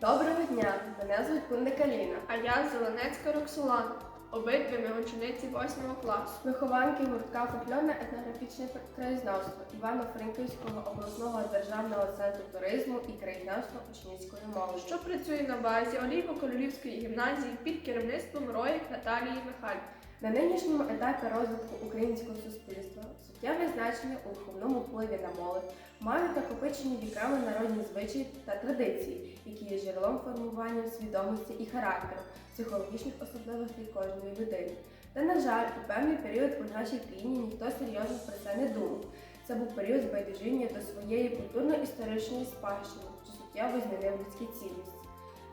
Доброго дня! Мене звуть Кундика Ліна. А я Зеленецька Роксолана. Обидві ми учениці 8 класу. Вихованки гуртка Фольклорне етнографічне краєзнавство Івано-Франківського обласного державного центру туризму і краєзнавства учнівської молоді. Що працює на базі Олійво-Королівської гімназії під керівництвом Роїк Наталії Михайлівни. На нинішньому етапі розвитку українського суспільства суттєве значення у виховному впливі на молодь мають накопичені віками народні звичаї та традиції, які є джерелом формування свідомості і характеру, психологічних особливостей кожної людини. Та, на жаль, у певний період у нашій країні ніхто серйозно про це не думав. Це був період збайдужіння до своєї культурно-історичної спадщини, що суттєво змінив людські цінності.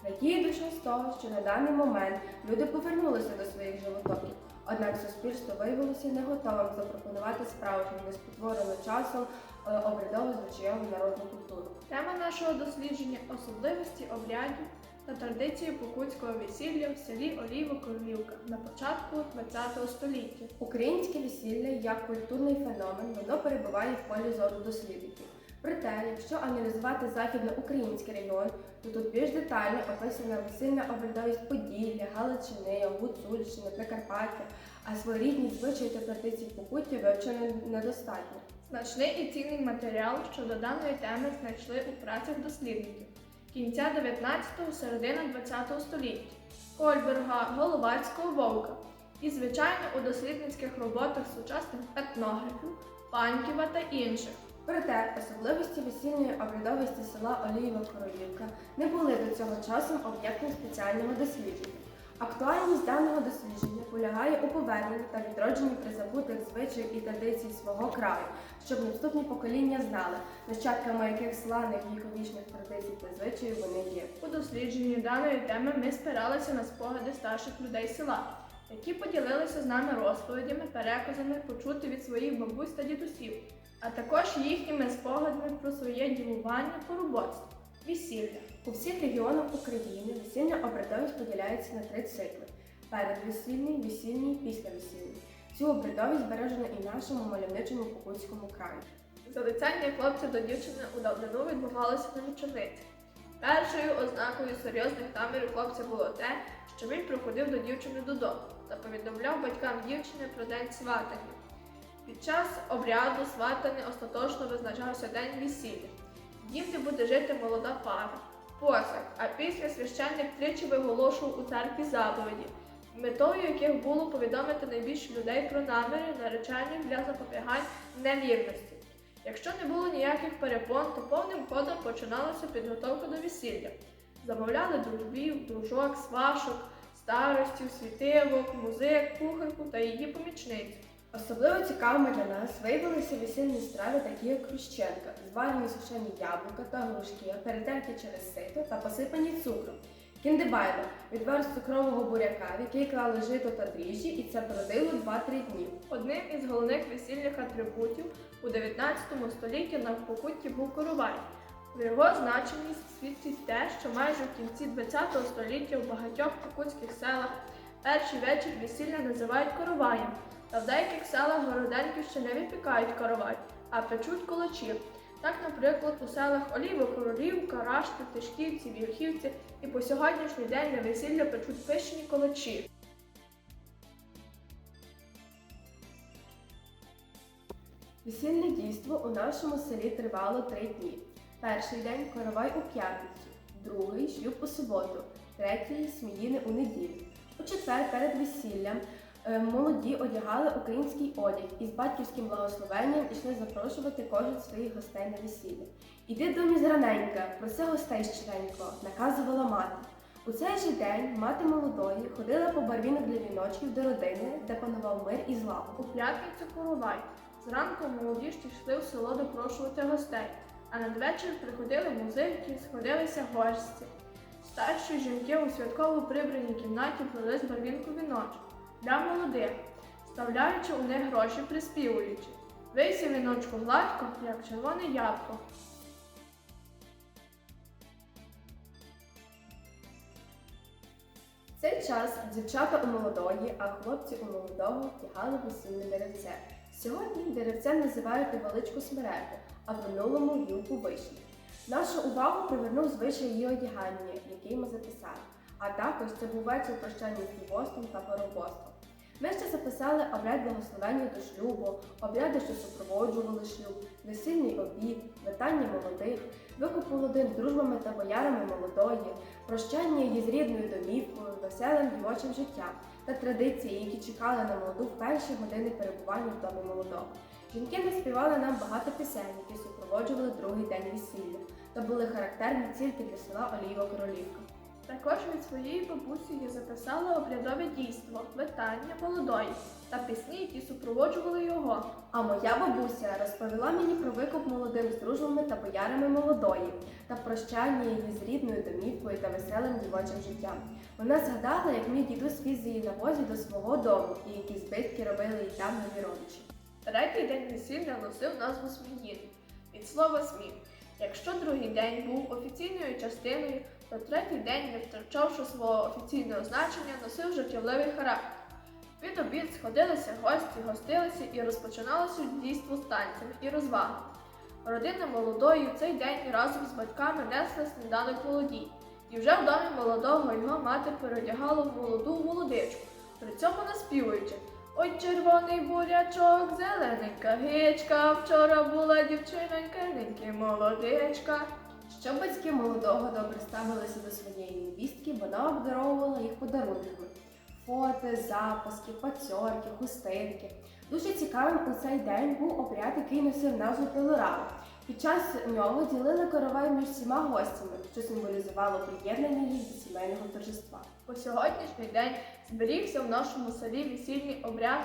Радіє душа з того, що на даний момент люди повернулися до своїх животоків, однак суспільство виявилося не готовим запропонувати справжню, неспотворену часом е, обрядову звичайову народну культуру. Тема нашого дослідження особливості обрядів та традиції покутського весілля в селі Олійво-Королівка на початку ХХ століття. Українське весілля як культурний феномен воно перебуває в полі зору дослідників. Проте, якщо аналізувати західноукраїнський регіон, то тут більш детально описана весільна обрядовість Поділля, Галичини, Гуцульщини, Прикарпаття, а своєрідні звичаї та традиції покуття вивчено недостатньо. Значний і цінний матеріал щодо даної теми знайшли у працях дослідників кінця 19-го, середина 20-го століття Кольберга, Головацького Вовка і, звичайно, у дослідницьких роботах сучасних етнографів, Паньківа та інших. Проте особливості весільної обрядовості села Олієва Королівка не були до цього часу об'єктом спеціального дослідження. Актуальність даного дослідження полягає у поверненні та відродженні призабутих звичаїв і традицій свого краю, щоб наступні покоління знали, нащадками яких славних віковічних традицій та звичаїв вони є. У дослідженні даної теми ми спиралися на спогади старших людей села, які поділилися з нами розповідями, переказами, почути від своїх бабусь та дідусів, а також їхніми спогадами про своє ділування по роботству, весілля. У всіх регіонах України весільна обрядовість поділяється на три цикли: передвесільний, весільний, післявесільний. Цю обрядовість збережена і в нашому мальовничому Покутському краї. Залицяння хлопця до дівчини у давнину відбувалося на вечорниці. Першою ознакою серйозних намірів хлопця було те, що він приходив до дівчини додому та повідомляв батькам дівчини про день сватання. Під час обряду сватання остаточно визначався день весілля. В дім, де буде жити молода пара, посаг, а після священник тричі виголошував у церкві заповіді, метою яких було повідомити найбільше людей про наміри наречених для запобігань невірності. Якщо не було ніяких перепон, то повним ходом починалася підготовка до весілля. Замовляли дружбів, дружок, свашок, старостів, світилок, музик, кухарку та її помічницю. Особливо цікавими для нас виявилися весільні страви, такі як хрущенка, зварені сушені яблука та грушки, перетерті через сито та посипані цукром. Кіндебайло відвар з цукрового буряка, в який клали жито та дріжджі, і це бродило 2-3 дні. Одним із головних весільних атрибутів у 19 столітті на Покутті був коровай. Про його значимість свідчить те, що майже в кінці 20 століття в багатьох покутських селах перший вечір весілля називають короваєм, та в деяких селах Городенків не випікають коровай, а печуть колочі. Так, наприклад, у селах Оліво-Королівка, Рашти, Тишківці, Вільхівці і по сьогоднішній день на весілля печуть пишені колочі. Весільне дійство у нашому селі тривало три дні. Перший день коровай у п'ятницю, другий шлюб у суботу, третій сміїни у неділю. У четвер перед весіллям молоді одягали український одяг і з батьківським благословенням ішли запрошувати кожен своїх гостей на весілля. Іди домі зраненька, проси гостей щиренько, наказувала мати. У цей же день мати молодої ходила по барвінок для віночків до родини, де панував мир і злагода. п'ятницю коровай. Зранку молоді ж йшли в село допрошувати гостей, а надвечір приходили музики, сходилися гості. Старші жінки у святково прибраній кімнаті плели з барвінку віночок для молодих, вставляючи у них гроші, приспівуючи. Вийся віночку гладко, як червоне ябко. В цей час дівчата у молодої, а хлопці у молодого втягали весільне деревце. Сьогодні деревце називають невеличку смереку, а в минулому гілку вишні. Нашу увагу привернув звичай її одягання, який ми записали. А також це був вечір прощання з дівоством та парубоством. Ми ще записали обряд благословення до шлюбу, обряди, що супроводжували шлюб, весільний обід, вітання молодих, викуп молодих з дружбами та боярами молодої, прощання її з рідною домівкою, веселим дівочим життям та традиції, які чекали на молоду в перші години перебування в домі молодого. Жінки наспівали нам багато пісень, які супроводжували другий день весілля, та були характерні тільки для села Олієва Королівка. Також від своєї бабусі я записала обрядове дійство, витання молодої та пісні, які супроводжували його. А моя бабуся розповіла мені про викуп молодим з дружбами та боярами молодої та прощання її з рідною домівкою та веселим дівочим життям. Вона згадала, як мій дідусь віз її на возі до свого дому і які збитки робили їй там нові родичі. Третій день весілля носив назву Сміїн від слова сміх. Якщо другий день був офіційною частиною, то третій день, не втрачавши свого офіційного значення, носив життєвливий характер. Під обід сходилися гості, гостилися і розпочиналося дійство з танцями і розвагами. Родина молодої цей день разом з батьками несли сніданок молодій. І вже в домі молодого його мати переодягала в молоду молодичку, при цьому наспівуючи Ой, червоний бурячок, зелененька гичка, вчора була дівчинонька, неньки молодичка. Щоб батьки молодого добре ставилися до своєї невістки, вона обдаровувала їх подарунками: фото, запаски, пацьорки, хустинки. Дуже цікавим у цей день був обряд, який носив назву Пилорава. Під час нього ділили коровай між всіма гостями, що символізувало приєднання їх до сімейного торжества. По сьогоднішній день зберігся в нашому селі весільний обряд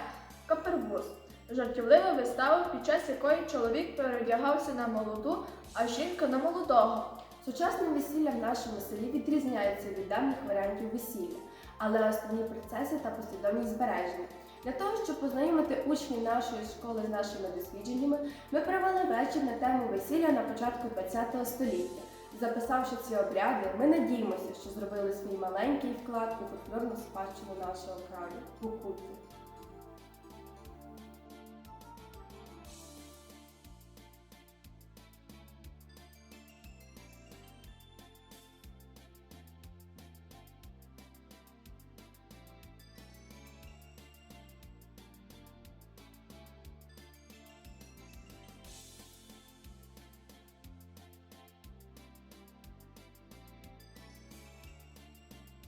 Капервуз. Жартівлива вистава, під час якої чоловік переодягався на молоду, а жінка на молодого. Сучасне весілля в нашому селі відрізняється від давніх варіантів весілля, але основні процеси та послідовність збережені. Для того, щоб познайомити учнів нашої школи з нашими дослідженнями, ми провели вечір на тему весілля на початку ХХ століття. Записавши ці обряди, ми надіємося, що зробили свій маленький вклад у фольклорну спадщину нашого краю Покуття.